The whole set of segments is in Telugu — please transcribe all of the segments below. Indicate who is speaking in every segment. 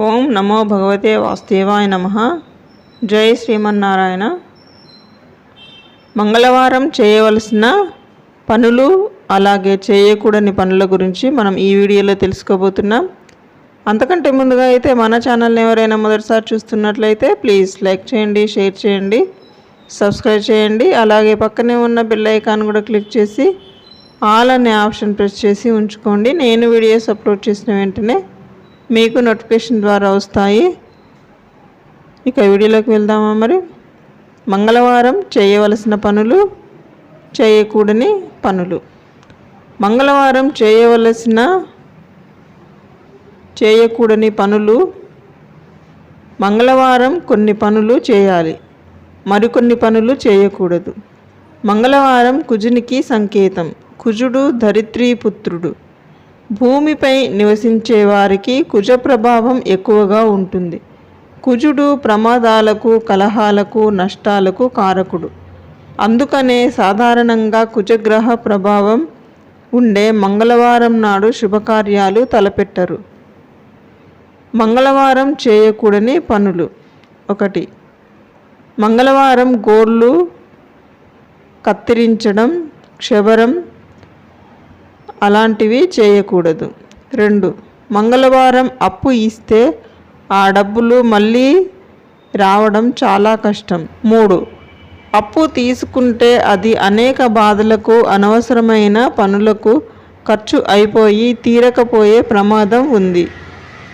Speaker 1: ఓం నమో భగవతే వాసుదేవాయ నమ. జై శ్రీమన్నారాయణ. మంగళవారం చేయవలసిన పనులు అలాగే చేయకూడని పనుల గురించి మనం ఈ వీడియోలో తెలుసుకోబోతున్నాం. అంతకంటే ముందుగా అయితే మన ఛానల్ని ఎవరైనా మొదటిసారి చూస్తున్నట్లయితే ప్లీజ్ లైక్ చేయండి షేర్ చేయండి సబ్స్క్రైబ్ చేయండి. అలాగే పక్కనే ఉన్న బెల్ ఐకాన్ కూడా క్లిక్ చేసి ఆల్ అనే ఆప్షన్ ప్రెస్ చేసి ఉంచుకోండి. నేను వీడియోస్ అప్లోడ్ చేసిన వెంటనే మీకు నోటిఫికేషన్ ద్వారా వస్తాయి. ఇక వీడియోలోకి వెళ్దామా మరి? మంగళవారం చేయవలసిన పనులు చేయకూడని పనులు. మంగళవారం చేయవలసిన చేయకూడని పనులు మంగళవారం కొన్ని పనులు చేయాలి. మరికొన్ని పనులు చేయకూడదు. మంగళవారం కుజునికి సంకేతం. కుజుడు ధరిత్రీపుత్రుడు భూమిపై నివసించే వారికి కుజ ప్రభావం ఎక్కువగా ఉంటుంది. కుజుడు ప్రమాదాలకు కలహాలకు నష్టాలకు కారకుడు. అందుకనే సాధారణంగా కుజగ్రహ ప్రభావం ఉండే మంగళవారం నాడు శుభకార్యాలు తలపెట్టరు. మంగళవారం చేయకూడని పనులు ఒకటి. మంగళవారం గోర్లు కత్తిరించడం క్షవరం అలాంటివి చేయకూడదు. రెండు మంగళవారం అప్పు ఇస్తే ఆ డబ్బులు మళ్ళీ రావడం చాలా కష్టం. మూడు అప్పు తీసుకుంటే అది అనేక బాధలకు అనవసరమైన పనులకు ఖర్చు అయిపోయి తీరకపోయే ప్రమాదం ఉంది.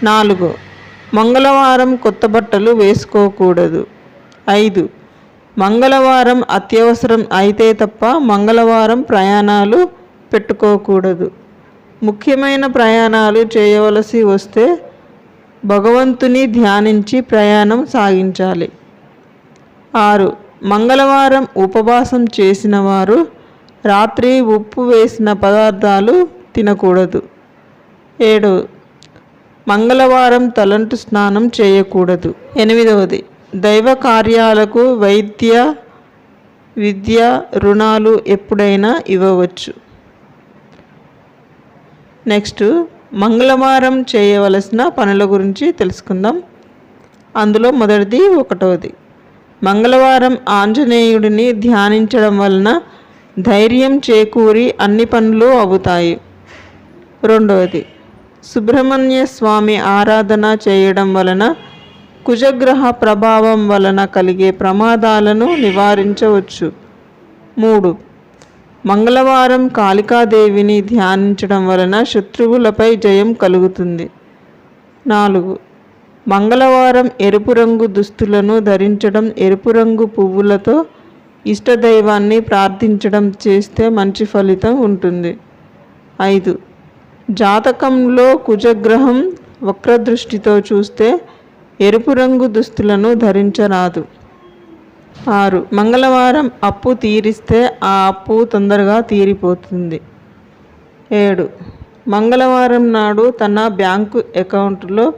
Speaker 1: నాలుగు మంగళవారం కొత్త బట్టలు వేసుకోకూడదు. ఐదు మంగళవారం అత్యవసరం అయితే తప్ప మంగళవారం ప్రయాణాలు పెట్టుకోకూడదు. ముఖ్యమైన ప్రయాణాలు చేయవలసి వస్తే భగవంతుని ధ్యానించి ప్రయాణం సాగించాలి. ఆరు మంగళవారం ఉపవాసం చేసిన వారు రాత్రి ఉప్పు వేసిన పదార్థాలు తినకూడదు. ఏడు మంగళవారం తలంటు స్నానం చేయకూడదు. ఎనిమిదవది దైవ కార్యాలకు వైద్య విద్య రుణాలు ఎప్పుడైనా ఇవ్వవచ్చు. నెక్స్ట్ మంగళవారం చేయవలసిన పనుల గురించి తెలుసుకుందాం. అందులో మొదటిది ఒకటవది. మంగళవారం ఆంజనేయుడిని ధ్యానించడం వలన ధైర్యం చేకూరి అన్ని పనులు అవుతాయి. రెండవది. సుబ్రహ్మణ్య స్వామి ఆరాధన చేయడం వలన కుజగ్రహ ప్రభావం వలన కలిగే ప్రమాదాలను నివారించవచ్చు. మూడు. మంగళవారం కాళికాదేవిని ధ్యానించడం వలన శత్రువులపై జయం కలుగుతుంది. నాలుగు. మంగళవారం ఎరుపు రంగు దుస్తులను ధరించడం ఎరుపు రంగు పువ్వులతో ఇష్టదైవాన్ని ప్రార్థించడం చేస్తే మంచి ఫలితం ఉంటుంది. ఐదు. జాతకంలో కుజగ్రహం వక్రదృష్టితో చూస్తే ఎరుపు రంగు దుస్తులను ధరించరాదు. ఆరు. మంగళవారం అప్పు తీరిస్తే ఆ అప్పు తొందరగా తీరిపోతుంది. ఏడు. మంగళవారం నాడు తన బ్యాంకు అకౌంట్లో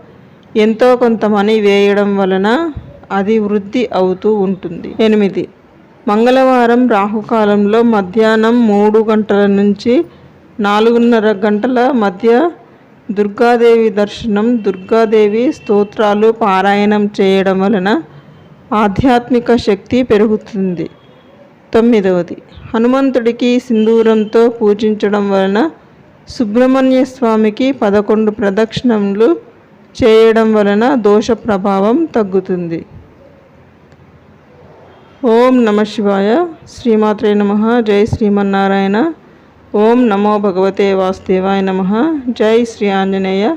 Speaker 1: ఎంతో కొంత మనీ వేయడం వలన అది వృద్ధి అవుతూ ఉంటుంది. ఎనిమిది. మంగళవారం రాహుకాలంలో మధ్యాహ్నం మూడు గంటల నుంచి నాలుగున్నర గంటల మధ్య దుర్గాదేవి దర్శనం దుర్గాదేవి స్తోత్రాలు పారాయణం చేయడం వలన ఆధ్యాత్మిక శక్తి పెరుగుతుంది. తొమ్మిదవది. హనుమంతుడికి సింధూరంతో పూజించడం వలన సుబ్రహ్మణ్య స్వామికి పదకొండు ప్రదక్షిణములు చేయడం వలన దోష ప్రభావం తగ్గుతుంది. ఓం నమ శివాయ. శ్రీమాత్రే నమ. జై శ్రీమన్నారాయణ. ఓం నమో భగవతే వాసుదేవాయ నమ. జై శ్రీ ఆంజనేయ.